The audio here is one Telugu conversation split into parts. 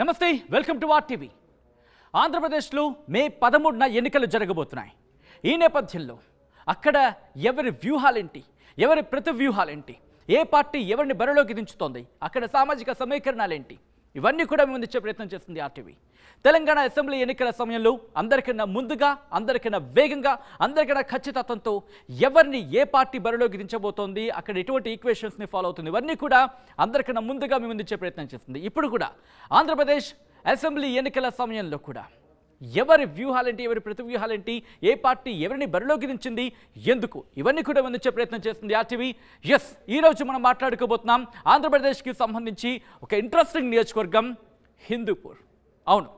నమస్తే వెల్కమ్ టు వార్ టీవీ. ఆంధ్రప్రదేశ్లో మే పదమూడున ఎన్నికలు జరగబోతున్నాయి. ఈ నేపథ్యంలో అక్కడ ఎవరి వ్యూహాలేంటి ఎవరి ప్రతి వ్యూహాలేంటి ఏ పార్టీ ఎవరిని బరిలోకి దించుతోంది అక్కడ సామాజిక సమీకరణాలేంటి ఇవన్నీ కూడా మేము ఇచ్చే ప్రయత్నం చేస్తుంది ఆర్టీవీ. తెలంగాణ అసెంబ్లీ ఎన్నికల సమయంలో అందరికన్నా ముందుగా అందరికన్నా వేగంగా అందరికన్నా ఖచ్చితత్వంతో ఎవరిని ఏ పార్టీ బరిలోకి దించబోతోంది అక్కడ ఎటువంటి ఈక్వేషన్స్ని ఫాలో అవుతుంది ఇవన్నీ కూడా అందరికన్నా ముందుగా మేము ఇచ్చే ప్రయత్నం చేస్తుంది. ఇప్పుడు కూడా ఆంధ్రప్రదేశ్ అసెంబ్లీ ఎన్నికల సమయంలో కూడా ఎవరి వ్యూహాలేంటి ఎవరి ప్రతి వ్యూహాలేంటి ఏ పార్టీ ఎవరిని బరిలోకి దించింది ఎందుకు? ఇవన్నీ కూడా అందించే ప్రయత్నం చేస్తుంది ఆర్టీవీ. ఎస్ ఈరోజు మనం మాట్లాడుకోబోతున్నాం ఆంధ్రప్రదేశ్కి సంబంధించి ఒక ఇంట్రెస్టింగ్ నియోజకవర్గం హిందూపూర్. అవును.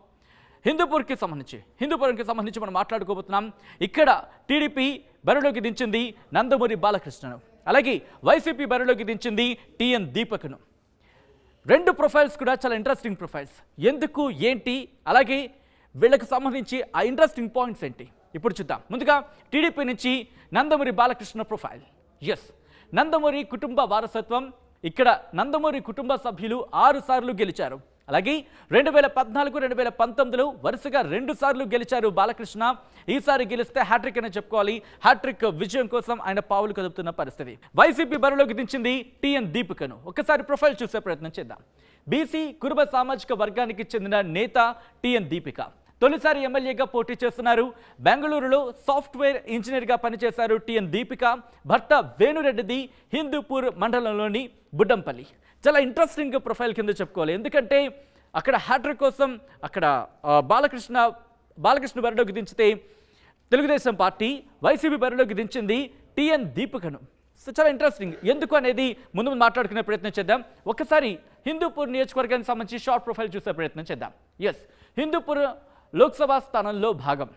హిందూపూర్కి సంబంధించి హిందూపురంకి సంబంధించి మనం మాట్లాడుకోబోతున్నాం. ఇక్కడ టీడీపీ బరిలోకి దించింది నందమూరి బాలకృష్ణను. అలాగే వైసీపీ బరిలోకి దించింది టిఎన్ దీపక్ను. రెండు ప్రొఫైల్స్ కూడా చాలా ఇంట్రెస్టింగ్ ప్రొఫైల్స్. ఎందుకు ఏంటి? అలాగే వీళ్ళకి సంబంధించి ఆ ఇంట్రెస్టింగ్ పాయింట్స్ ఏంటి? ఇప్పుడు చూద్దాం. ముందుగా టీడీపీ నుంచి నందమూరి బాలకృష్ణ ప్రొఫైల్ ఎస్ నందమూరి కుటుంబ వారసత్వం. ఇక్కడ నందమూరి కుటుంబ సభ్యులు ఆరు సార్లు గెలిచారు. అలాగే రెండు వేల పద్నాలుగు రెండు వేల పంతొమ్మిదిలో వరుసగా రెండు సార్లు గెలిచారు బాలకృష్ణ. ఈసారి గెలిస్తే హ్యాట్రిక్ అని చెప్పుకోవాలి. హ్యాట్రిక్ విజయం కోసం ఆయన పావులు కదుపుతున్న పరిస్థితి. వైసీపీ బరిలోకి దించింది టిఎన్ దీపికను. ఒకసారి ప్రొఫైల్ చూసే ప్రయత్నం చేద్దాం. బీసీ కురుబ సామాజిక వర్గానికి చెందిన నేత టిఎన్ దీపిక. తొలిసారి ఎమ్మెల్యేగా పోటీ చేస్తున్నారు. బెంగళూరులో సాఫ్ట్వేర్ ఇంజనీర్గా పనిచేశారు టిఎన్ దీపిక భర్త వేణురెడ్డిది హిందూపూర్ మండలంలోని బుడ్డంపల్లి. చాలా ఇంట్రెస్టింగ్ ప్రొఫైల్ కింద చెప్పుకోవాలి. ఎందుకంటే అక్కడ హ్యాట్రిక్ కోసం అక్కడ బాలకృష్ణ బాలకృష్ణ బరిలోకి దించితే తెలుగుదేశం పార్టీ వైసీపీ బరిలోకి దించింది టిఎన్ దీపికను. సో చాలా ఇంట్రెస్టింగ్ ఎందుకు అనేది ముందు ముందు మాట్లాడుకునే ప్రయత్నం చేద్దాం. ఒకసారి హిందూపూర్ నియోజకవర్గానికి సంబంధించి షార్ట్ ప్రొఫైల్ చూసే ప్రయత్నం చేద్దాం. ఎస్ హిందూపూర్ లోక్సభ స్థానంలో భాగం.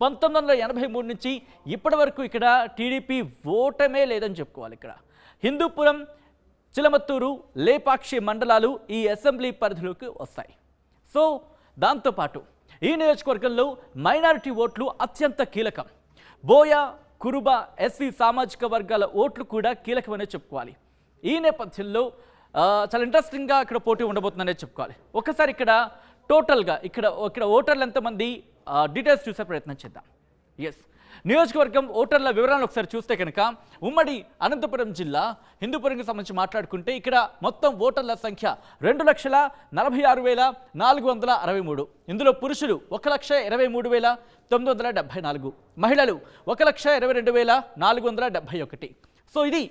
పంతొమ్మిది వందల ఎనభై మూడు నుంచి ఇప్పటి వరకు ఇక్కడ టీడీపీ ఓటమే లేదని చెప్పుకోవాలి ఇక్కడ. హిందూపురం చిలమత్తూరు లేపాక్షి మండలాలు ఈ అసెంబ్లీ పరిధిలోకి వస్తాయి. సో దాంతోపాటు ఈ నియోజకవర్గంలో మైనారిటీ ఓట్లు అత్యంత కీలకం. బోయ కురుబ ఎస్సీ సామాజిక వర్గాల ఓట్లు కూడా కీలకమనే చెప్పుకోవాలి. ఈ నేపథ్యంలో చాలా ఇంట్రెస్టింగ్గా ఇక్కడ పోటీ ఉండబోతుందనే చెప్పుకోవాలి. ఒకసారి ఇక్కడ టోటల్గా ఇక్కడ ఇక్కడ ఓటర్లు ఎంతమంది డీటెయిల్స్ చూసే ప్రయత్నం చేద్దాం. ఎస్ నియోజకవర్గం ఓటర్ల వివరాలను ఒకసారి చూస్తే కనుక ఉమ్మడి అనంతపురం జిల్లా హిందూపురంకి సంబంధించి మాట్లాడుకుంటే ఇక్కడ మొత్తం ఓటర్ల సంఖ్య రెండు లక్షల నలభై ఆరు వేల నాలుగు వందల అరవై మూడు. ఇందులో పురుషులు ఒక లక్ష ఇరవై మూడు వేల తొమ్మిది వందల డెబ్బై నాలుగు. మహిళలు ఒక లక్ష ఇరవై రెండు వేల నాలుగు వందల డెబ్బై ఒకటి. సో ఇది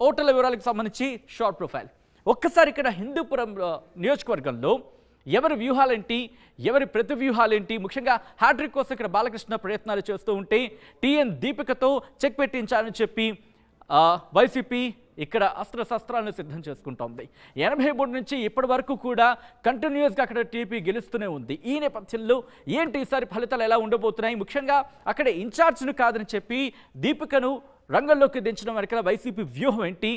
ఓటర్ల వివరాలకు సంబంధించి షార్ట్ ప్రొఫైల్ ఒక్కసారి ఇక్కడ హిందూపురం నియోజకవర్గంలో ఎవరి వ్యూహాలేంటి ఎవరి ప్రతి వ్యూహాలేంటి ముఖ్యంగా హ్యాట్రిక్ కోసం ఇక్కడ బాలకృష్ణ ప్రయత్నాలు చేస్తూ ఉంటే టీఎన్ దీపికతో చెక్ పెట్టించాలని చెప్పి వైసీపీ ఇక్కడ అస్త్ర శస్త్రాలను సిద్ధం చేసుకుంటోంది. ఎనభై మూడు నుంచి ఇప్పటి వరకు కూడా కంటిన్యూస్గా అక్కడ టీపీ గెలుస్తూనే ఉంది. ఈ నేపథ్యంలో ఏంటి ఈసారి ఫలితాలు ఎలా ఉండబోతున్నాయి? ముఖ్యంగా అక్కడ ఇన్ఛార్జ్ను కాదని చెప్పి దీపికను రంగంలోకి దించడం వెనకాల వైసీపీ వ్యూహం ఏంటి?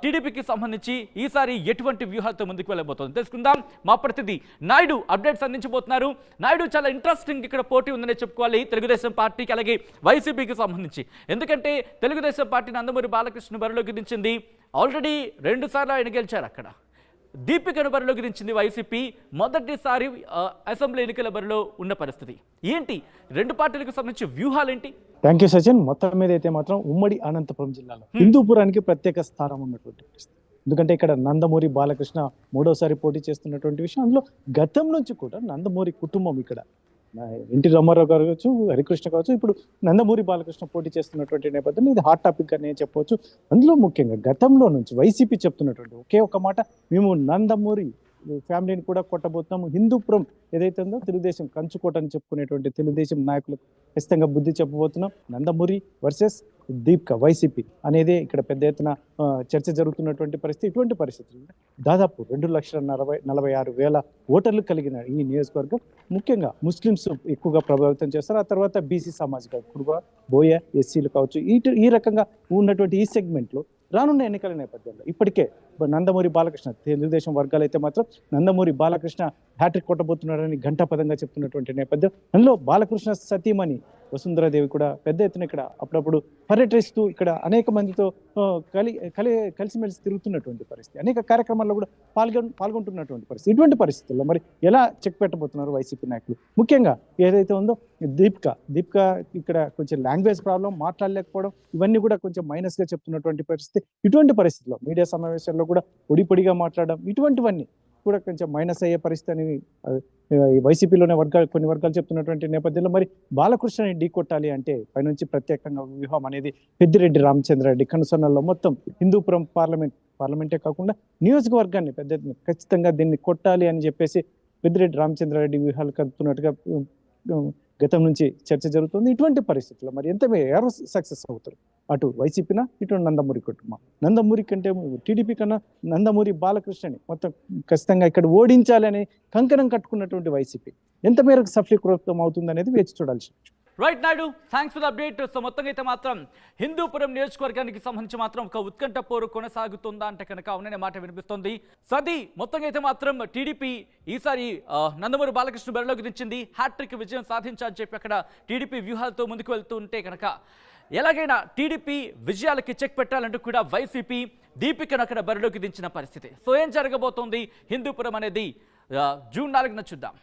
టీడీపీకి సంబంధించి ఈసారి ఎటువంటి వ్యూహాలతో ముందుకు వెళ్ళబోతోంది? తెలుసుకుందాం. మా ప్రతినిధి నాయుడు అప్డేట్స్ అందించబోతున్నారు. నాయుడు చాలా ఇంట్రెస్టింగ్ ఇక్కడ పోటీ ఉందనే చెప్పుకోవాలి తెలుగుదేశం పార్టీకి అలాగే వైసీపీకి సంబంధించి. ఎందుకంటే తెలుగుదేశం పార్టీ నందమూరి బాలకృష్ణ బరిలోకి దించింది. ఆల్రెడీ రెండుసార్లు ఆయన గెలిచారు అక్కడ. దీపికను బరిలోకి దించింది వైసీపీ. మొదటిసారి అసెంబ్లీ ఎన్నికల బరిలో ఉన్న పరిస్థితి. ఏంటి? రెండు పార్టీలకు సంబంధించి వ్యూహాలేంటి? Thank you Sachin. మొత్తం మీద అయితే మాత్రం ఉమ్మడి అనంతపురం జిల్లాలో. హిందూపురానికి ప్రత్యేక స్థానం ఉన్నటువంటి ఎందుకంటే ఇక్కడ నందమూరి బాలకృష్ణ మూడోసారి పోటీ చేస్తున్నటువంటి విషయం. అందులో గతం నుంచి కూడా నందమూరి కుటుంబం ఇక్కడ ఎన్టీ రామారావు గారు కావచ్చు హరికృష్ణ కావచ్చు ఇప్పుడు నందమూరి బాలకృష్ణ పోటీ చేస్తున్నటువంటి నేపథ్యంలో ఇది హాట్ టాపిక్ అని చెప్పవచ్చు అందులో ముఖ్యంగా గతంలో నుంచి వైసీపీ చెప్తున్నటువంటి ఒకే ఒక మాట మేము నందమూరి ఫ్యామిలీని కూడా కొట్టబోతున్నాము. హిందూపురం ఏదైతే ఉందో తెలుగుదేశం కంచుకోట అని చెప్పుకునేటువంటి తెలుగుదేశం నాయకులకు ఖచ్చితంగా బుద్ధి చెప్పబోతున్నాం. నందమూరి వర్సెస్ దీప్క వైసీపీ అనేది ఇక్కడ పెద్ద ఎత్తున చర్చ జరుగుతున్నటువంటి పరిస్థితి. ఇటువంటి పరిస్థితులు దాదాపు రెండు లక్షల నలభై నలభై ఆరు వేల ఓటర్లు కలిగిన ఈ నియోజకవర్గం ముఖ్యంగా ముస్లిమ్స్ ఎక్కువగా ప్రభావితం చేస్తారు. ఆ తర్వాత బీసీ సామాజిక కుటుంబ బోయ ఎస్సీలు కావచ్చు ఈ ఈ రకంగా ఉన్నటువంటి ఈ సెగ్మెంట్లో రానున్న ఎన్నికల నేపథ్యంలో ఇప్పటికే నందమూరి బాలకృష్ణ తెలుగుదేశం వర్గాలు అయితే మాత్రం నందమూరి బాలకృష్ణ హ్యాట్రిక్ కొట్టబోతున్నాడని ఘంటాపదంగా చెప్తున్నటువంటి నేపథ్యం. అందులో బాలకృష్ణ సతీమణి వసుంధరాదేవి కూడా పెద్ద ఎత్తున ఇక్కడ అప్పుడప్పుడు పర్యటిస్తూ ఇక్కడ అనేక మందితో కలి కలి కలిసిమెలిసి తిరుగుతున్నటువంటి పరిస్థితి. అనేక కార్యక్రమాల్లో కూడా పాల్గొ పాల్గొంటున్నటువంటి పరిస్థితి. ఇటువంటి పరిస్థితుల్లో మరి ఎలా చెక్ పెట్టబోతున్నారు వైసీపీ నాయకులు? ముఖ్యంగా ఏదైతే ఉందో దీపిక దీపిక ఇక్కడ కొంచెం లాంగ్వేజ్ ప్రాబ్లం మాట్లాడలేకపోవడం ఇవన్నీ కూడా కొంచెం మైనస్గా చెప్తున్నటువంటి పరిస్థితి. ఇటువంటి పరిస్థితుల్లో మీడియా సమావేశాల్లో కూడా పొడి పొడిగా మాట్లాడడం ఇటువంటివన్నీ కూడా కొంచెం మైనస్ అయ్యే పరిస్థితి అని వైసీపీలోనే వర్గాలు కొన్ని వర్గాలు చెప్తున్నటువంటి నేపథ్యంలో మరి బాలకృష్ణని ఢీ కొట్టాలి అంటే పైనుంచి ప్రత్యేకంగా వ్యూహం అనేది పెద్దిరెడ్డి రామచంద్రారెడ్డి కనుసన్నల్లో మొత్తం హిందూపురం పార్లమెంట్ పార్లమెంటే కాకుండా నియోజకవర్గాన్ని పెద్ద ఖచ్చితంగా దీన్ని కొట్టాలి అని చెప్పేసి పెద్దిరెడ్డి రామచంద్రారెడ్డి వ్యూహాలు కలుపుతున్నట్టుగా గతం నుంచి చర్చ జరుగుతుంది. ఇటువంటి పరిస్థితుల్లో మరి ఎంత ఎవరు సక్సెస్ అవుతారు? అటు వైసీపీనా ఇటు నందమూరి కుటుంబం నందమూరి కంటే టీడీపీ కన్నా నందమూరి బాలకృష్ణని మొత్తం ఖచ్చితంగా ఇక్కడ ఓడించాలని కంకణం కట్టుకున్నటువంటి వైసీపీ. ఎంత మేరకు సఫలీకృతం అవుతుంది అనేది వేచి చూడాల్సి right Naidu thanks for update so మొత్తంగా అయితే మాత్రం హిందూపురం నియోజకవర్గానికి సంబంధించి మాత్రం ఒక ఉత్కంఠ పోరు కొనసాగుతుందా అంటే కనుక అవుననే మాట వినిపిస్తుంది. సది మొత్తంగా అయితే మాత్రం టీడీపీ ఈసారి నందమూరి బాలకృష్ణ బరిలోకి దించింది. హ్యాట్రిక్ విజయం సాధించాలని చెప్పి అక్కడ టీడీపీ వ్యూహాలతో ముందుకు వెళ్తూ ఉంటే కనుక ఎలాగైనా టీడీపీ విజయాలకి చెక్ పెట్టాలంటూ కూడా వైసీపీ దీపికను అక్కడ బరిలోకి దించిన పరిస్థితి. సో ఏం జరగబోతోంది? హిందూపురం అనేది జూన్ నాలుగున చూద్దాం.